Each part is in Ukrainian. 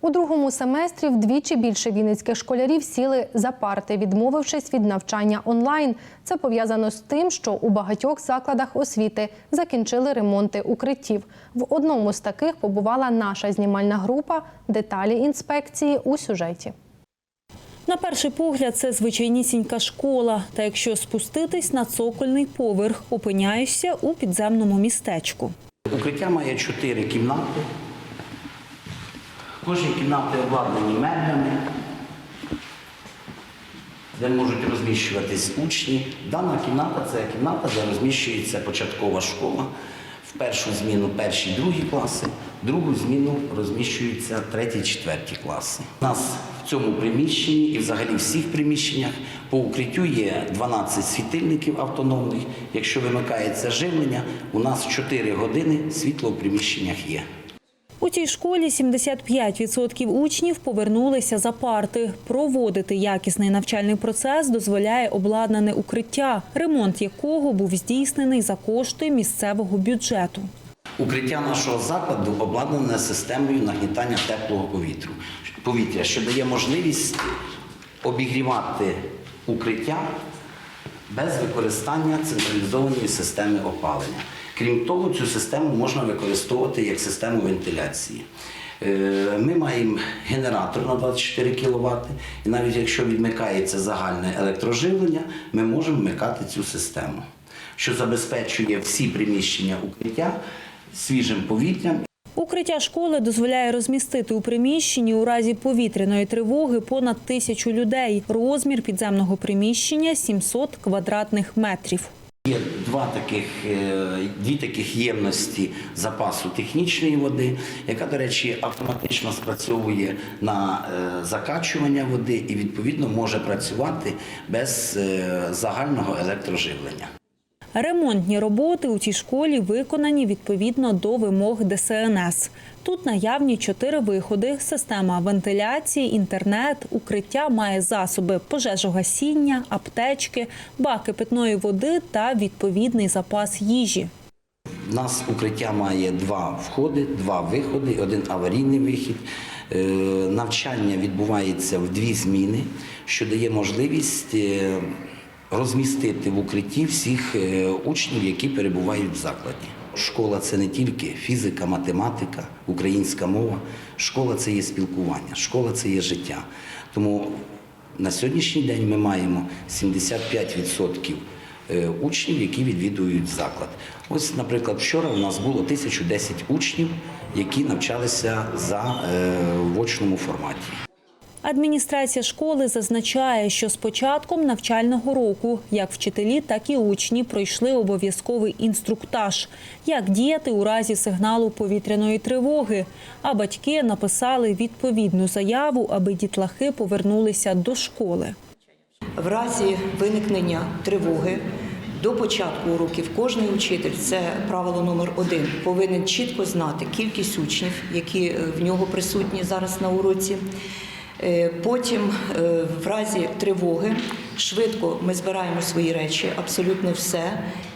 У другому семестрі вдвічі більше вінницьких школярів сіли за парти, відмовившись від навчання онлайн. Це пов'язано з тим, що у багатьох закладах освіти закінчили ремонти укриттів. В одному з таких побувала наша знімальна група. Деталі інспекції у сюжеті. На перший погляд, це звичайнісінька школа. Та якщо спуститись на цокольний поверх, опиняєшся у підземному містечку. Укриття має чотири кімнати. Кожні кімнати обладнані меблями, де можуть розміщуватись учні. Дана кімната це кімната, де розміщується початкова школа. В першу зміну перші другі класи, в другу зміну розміщуються треті, четверті класи. У нас в цьому приміщенні і взагалі в всіх приміщеннях по укриттю є 12 світильників автономних. Якщо вимикається живлення, у нас 4 години світло в приміщеннях є. У цій школі 75% учнів повернулися за парти. Проводити якісний навчальний процес дозволяє обладнане укриття, ремонт якого був здійснений за кошти місцевого бюджету. Укриття нашого закладу обладнане системою нагнітання теплого повітря, повітря, що дає можливість обігрівати укриття без використання централізованої системи опалення. Крім того, цю систему можна використовувати як систему вентиляції. Е, Ми маємо генератор на 24 кВт, і навіть якщо відмикається загальне електроживлення, ми можемо вмикати цю систему, що забезпечує всі приміщення укриття свіжим повітрям Укриття школи дозволяє розмістити у приміщенні у разі повітряної тривоги понад тисячу людей. Розмір підземного приміщення 700 квадратних метрів. Є два таких, е, дві таких ємності запасу технічної води, яка, до речі, автоматично спрацьовує на е, закачування води і відповідно може працювати без е, загального електроживлення. Ремонтні роботи у цій школі виконані відповідно до вимог ДСНС. Тут наявні чотири виходи: система вентиляції, інтернет, укриття має засоби пожежогасіння, аптечки, баки питної води та відповідний запас їжі. У нас укриття має два входи, два виходи, один аварійний вихід. Е, Навчання відбувається в дві зміни, що дає можливість е, розмістити в укритті всіх е, учнів, які перебувають в закладі. Школа це не тільки фізика, математика, українська мова. Школа це є спілкування, школа це є життя. Тому на сьогоднішній день ми маємо 75% е, учнів, які відвідують заклад. Ось, наприклад, вчора у нас було 1010 учнів, які навчалися за е, в очному форматі. Адміністрація школи зазначає, що з початком навчального року як вчителі, так і учні пройшли обов'язковий інструктаж, як діяти у разі сигналу повітряної тривоги. А батьки написали відповідну заяву, аби дітлахи повернулися до школи. В разі виникнення тривоги до початку уроків кожний учитель це правило номер один. Повинен чітко знати кількість учнів, які е, в нього присутні зараз на уроці. Е, Потім, е, в разі тривоги, швидко ми збираємо свої речі, абсолютно все,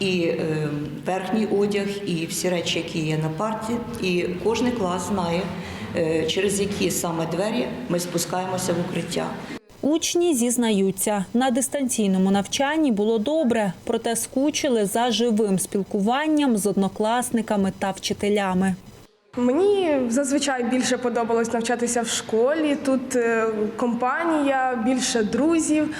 і е, верхній одяг, і всі речі, які є на парті. І кожен клас знає, через які саме двері ми спускаємося в укриття. Учні зізнаються, на дистанційному навчанні було добре, проте скучили за живим спілкуванням з однокласниками та вчителями. Мені зазвичай більше подобалось навчатися в школі. Тут е, компанія, більше друзів.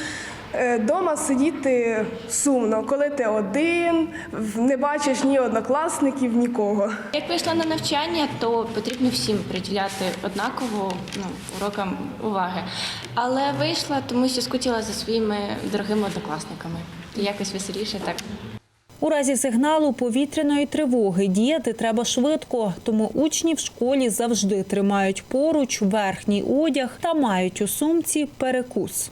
Е, Дома сидіти сумно, коли ти один, не бачиш ні однокласників, нікого. Як вийшла на навчання, то потрібно всім приділяти однаково ну, урокам уваги. Але вийшла, тому що скучила за своїми дорогими однокласниками. Якось веселіше так. У разі сигналу повітряної тривоги діяти треба швидко, тому учні в школі завжди тримають поруч верхній одяг та мають у сумці перекус.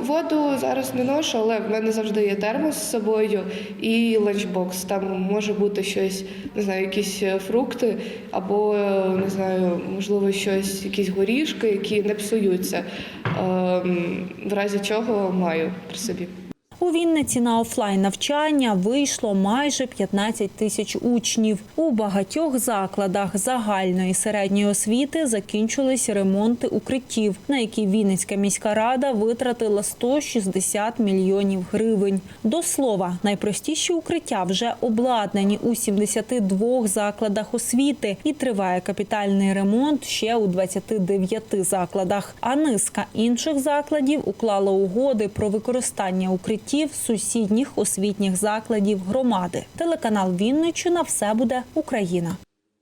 Воду зараз не ношу, але в мене завжди є термос з собою і ланчбокс. Там може бути щось, не знаю, якісь е, фрукти, або е, не знаю, можливо, щось, якісь горішки, які не псуються. Ем, В разі чого маю при собі. У Вінниці на офлайн навчання вийшло майже 15 тисяч учнів. У багатьох закладах загальної середньої освіти закінчились ремонти укриттів, на які Вінницька міська рада витратила 160 мільйонів гривень. До слова, найпростіші укриття вже обладнані у 72 закладах освіти і триває капітальний ремонт ще у 29 закладах. А низка інших закладів уклала угоди про використання укриттів сусідніх освітніх закладів громади. Телеканал Вінниччина все буде Україна.